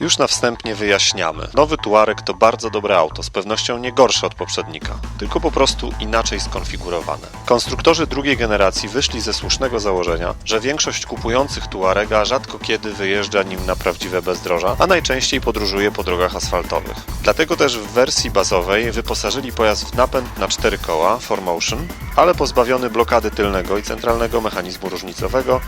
Już na wstępnie wyjaśniamy. Nowy Tuareg to bardzo dobre auto, z pewnością nie gorsze od poprzednika, tylko po prostu inaczej skonfigurowane. Konstruktorzy drugiej generacji wyszli ze słusznego założenia, że większość kupujących Tuarega rzadko kiedy wyjeżdża nim na prawdziwe bezdroża, a najczęściej podróżuje po drogach asfaltowych. Dlatego też w wersji bazowej wyposażyli pojazd w napęd na cztery koła 4Motion, ale pozbawiony blokady tylnego i centralnego mechanizmu różnicowego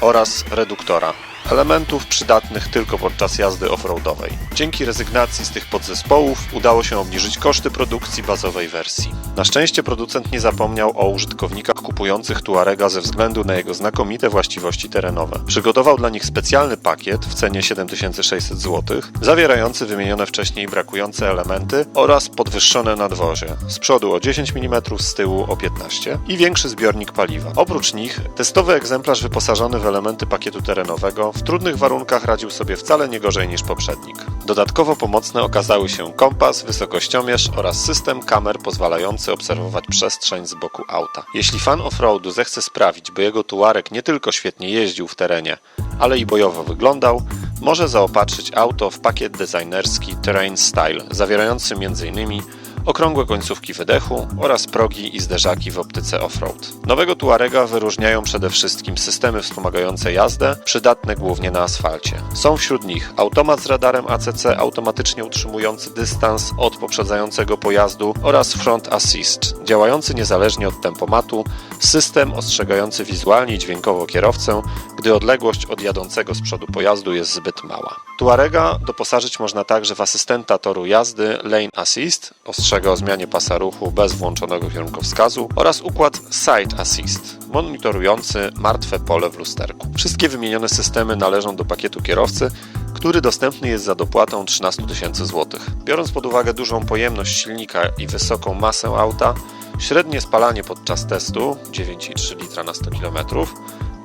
oraz reduktora. Elementów przydatnych tylko podczas jazdy offroadowej. Dzięki rezygnacji z tych podzespołów udało się obniżyć koszty produkcji bazowej wersji. Na szczęście producent nie zapomniał o użytkownikach kupujących Tuarega ze względu na jego znakomite właściwości terenowe. Przygotował dla nich specjalny pakiet w cenie 7600 zł, zawierający wymienione wcześniej brakujące elementy oraz podwyższone nadwozie. Z przodu o 10 mm, z tyłu o 15 i większy zbiornik paliwa. Oprócz nich testowy egzemplarz wyposażony w elementy pakietu terenowego w trudnych warunkach radził sobie wcale nie gorzej niż poprzednik. Dodatkowo pomocne okazały się kompas, wysokościomierz oraz system kamer pozwalający obserwować przestrzeń z boku auta. Jeśli fan offroadu zechce sprawić, by jego tuarek nie tylko świetnie jeździł w terenie, ale i bojowo wyglądał, może zaopatrzyć auto w pakiet designerski Terrain Style, zawierający m.in. okrągłe końcówki wydechu oraz progi i zderzaki w optyce offroad. Nowego Tuarega wyróżniają przede wszystkim systemy wspomagające jazdę, przydatne głównie na asfalcie. Są wśród nich automat z radarem ACC automatycznie utrzymujący dystans od poprzedzającego pojazdu oraz front assist, działający niezależnie od tempomatu, system ostrzegający wizualnie i dźwiękowo kierowcę, gdy odległość od jadącego z przodu pojazdu jest zbyt mała. Tuarega doposażyć można także w asystenta toru jazdy Lane Assist, ostrzega o zmianie pasa ruchu bez włączonego kierunkowskazu oraz układ Side Assist, monitorujący martwe pole w lusterku. Wszystkie wymienione systemy należą do pakietu kierowcy, który dostępny jest za dopłatą 13 tysięcy złotych. Biorąc pod uwagę dużą pojemność silnika i wysoką masę auta, średnie spalanie podczas testu 9,3 litra na 100 km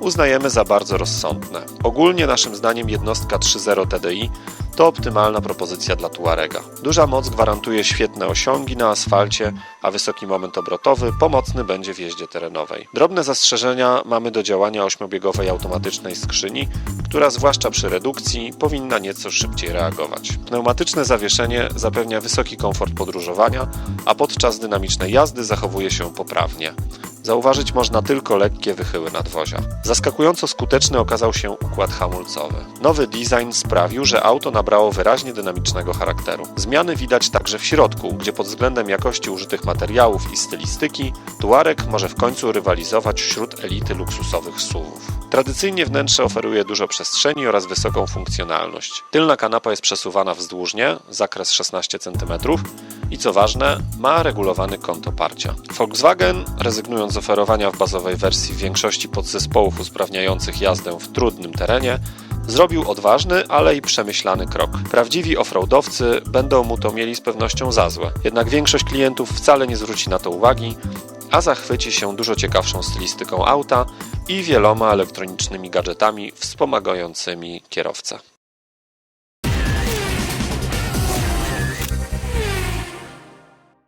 uznajemy za bardzo rozsądne. Ogólnie naszym zdaniem jednostka 3.0 TDI to optymalna propozycja dla Tuarega. Duża moc gwarantuje świetne osiągi na asfalcie, a wysoki moment obrotowy pomocny będzie w jeździe terenowej. Drobne zastrzeżenia mamy do działania ośmiobiegowej automatycznej skrzyni, która zwłaszcza przy redukcji powinna nieco szybciej reagować. Pneumatyczne zawieszenie zapewnia wysoki komfort podróżowania, a podczas dynamicznej jazdy zachowuje się poprawnie. Zauważyć można tylko lekkie wychyły nadwozia. Zaskakująco skuteczny okazał się układ hamulcowy. Nowy design sprawił, że auto nabrało wyraźnie dynamicznego charakteru. Zmiany widać także w środku, gdzie pod względem jakości użytych materiałów i stylistyki Tuareg może w końcu rywalizować wśród elity luksusowych SUVów. Tradycyjnie wnętrze oferuje dużo przestrzeni oraz wysoką funkcjonalność. Tylna kanapa jest przesuwana wzdłużnie, zakres 16 cm i co ważne, ma regulowany kąt oparcia. Volkswagen, rezygnując z oferowania w bazowej wersji większości podzespołów usprawniających jazdę w trudnym terenie, zrobił odważny, ale i przemyślany krok. Prawdziwi offroadowcy będą mu to mieli z pewnością za złe. Jednak większość klientów wcale nie zwróci na to uwagi, a zachwyci się dużo ciekawszą stylistyką auta i wieloma elektronicznymi gadżetami wspomagającymi kierowcę.